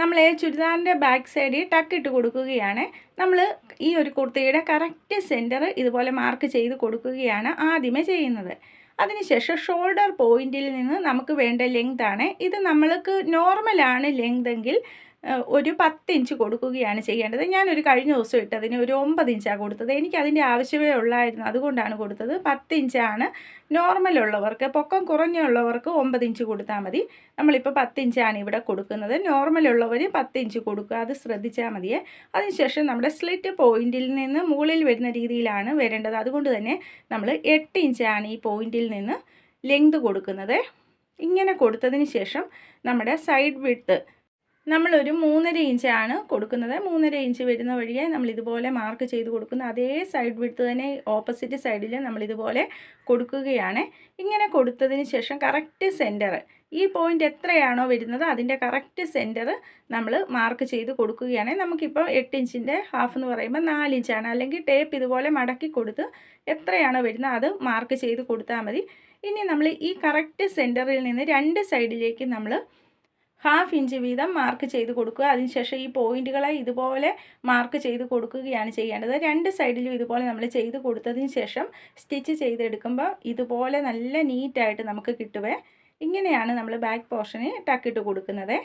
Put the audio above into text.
നമ്മൾ ചുരിദാറിന്റെ ബാക്ക് സൈഡിൽ ടക്കിട്ട് കൊടുക്കുകയാണ്. നമ്മൾ ഈ ഒരു കുർത്തിയുടെ കറക്റ്റ് സെന്റർ ഇതുപോലെ മാർക്ക് ചെയ്ത് കൊടുക്കുകയാണ് ആദ്യമേ ചെയ്യുന്നത്. അതിനുശേഷം ഷോൾഡർ പോയിന്റിൽ നിന്ന് നമുക്ക് വേണ്ട ലെങ്ത് ആണ്. ഇത് നമ്മൾക്ക് നോർമലാണ് ലെങ്ത് എങ്കിൽ ഒരു പത്ത് ഇഞ്ച് കൊടുക്കുകയാണ് ചെയ്യേണ്ടത്. ഞാനൊരു കഴിഞ്ഞ ദിവസം ഇട്ടതിന് ഒരു ഒമ്പത് ഇഞ്ചാണ് കൊടുത്തത്. എനിക്ക് അതിന്റെ ആവശ്യമേ ഉള്ളായിരുന്നു. അതുകൊണ്ടാണ് കൊടുത്തത്. പത്ത് ഇഞ്ചാണ് നോർമൽ ഉള്ളവർക്ക് പൊക്കം കുറഞ്ഞുള്ളവർക്ക് ഒമ്പത് ഇഞ്ച് കൊടുത്താൽ മതി. നമ്മളിപ്പോൾ പത്ത് ഇഞ്ചാണ് ഇവിടെ കൊടുക്കുന്നത്. നോർമൽ ഉള്ളവർ പത്ത് ഇഞ്ച് കൊടുക്കുക. അത് ശ്രദ്ധിച്ചാൽ മതിയേ. അതിനുശേഷം നമ്മുടെ സ്ലിറ്റ് പോയിന്റിൽ നിന്ന് മുകളിൽ വരുന്ന രീതിയിലാണ് വരേണ്ടത്. അതുകൊണ്ട് തന്നെ നമ്മൾ എട്ട് ഇഞ്ചാണ് ഈ പോയിന്റിൽ നിന്ന് ലെങ്ത് കൊടുക്കുന്നത്. ഇങ്ങനെ കൊടുത്തതിന് ശേഷം നമ്മുടെ സൈഡ് വിട്ട് നമ്മളൊരു മൂന്നര ഇഞ്ചാണ് കൊടുക്കുന്നത്. മൂന്നര ഇഞ്ച് വരുന്ന വഴിയെ നമ്മൾ ഇതുപോലെ മാർക്ക് ചെയ്ത് കൊടുക്കുന്ന. അതേ സൈഡ് വിട്ട് തന്നെ ഓപ്പോസിറ്റ് സൈഡിൽ നമ്മൾ ഇതുപോലെ കൊടുക്കുകയാണ്. ഇങ്ങനെ കൊടുത്തതിന് ശേഷം കറക്റ്റ് സെന്റർ ഈ പോയിന്റ് എത്രയാണോ വരുന്നത് അതിന്റെ കറക്റ്റ് സെന്റർ നമ്മൾ മാർക്ക് ചെയ്ത് കൊടുക്കുകയാണെങ്കിൽ നമുക്കിപ്പോൾ എട്ട് ഇഞ്ചിന്റെ ഹാഫ് എന്ന് പറയുമ്പോൾ നാല് ഇഞ്ചാണ്. അല്ലെങ്കിൽ ടേപ്പ് ഇതുപോലെ മടക്കി കൊടുത്ത് എത്രയാണോ വരുന്നത് അത് മാർക്ക് ചെയ്ത് കൊടുത്താൽ മതി. ഇനി നമ്മൾ ഈ കറക്റ്റ് സെന്ററിൽ നിന്ന് രണ്ട് സൈഡിലേക്ക് നമ്മൾ ഹാഫ് ഇഞ്ച് വീതം മാർക്ക് ചെയ്ത് കൊടുക്കുക. അതിനുശേഷം ഈ പോയിന്റുകളെ ഇതുപോലെ മാർക്ക് ചെയ്ത് കൊടുക്കുകയാണ് ചെയ്യേണ്ടത്. രണ്ട് സൈഡിലും ഇതുപോലെ നമ്മൾ ചെയ്ത് കൊടുത്തതിന് ശേഷം സ്റ്റിച്ച് ചെയ്തെടുക്കുമ്പോൾ ഇതുപോലെ നല്ല നീറ്റായിട്ട് നമുക്ക് കിട്ടുവേ. ഇങ്ങനെയാണ് നമ്മൾ ബാക്ക് പോർഷന് ടക്കിട്ട് കൊടുക്കുന്നത്.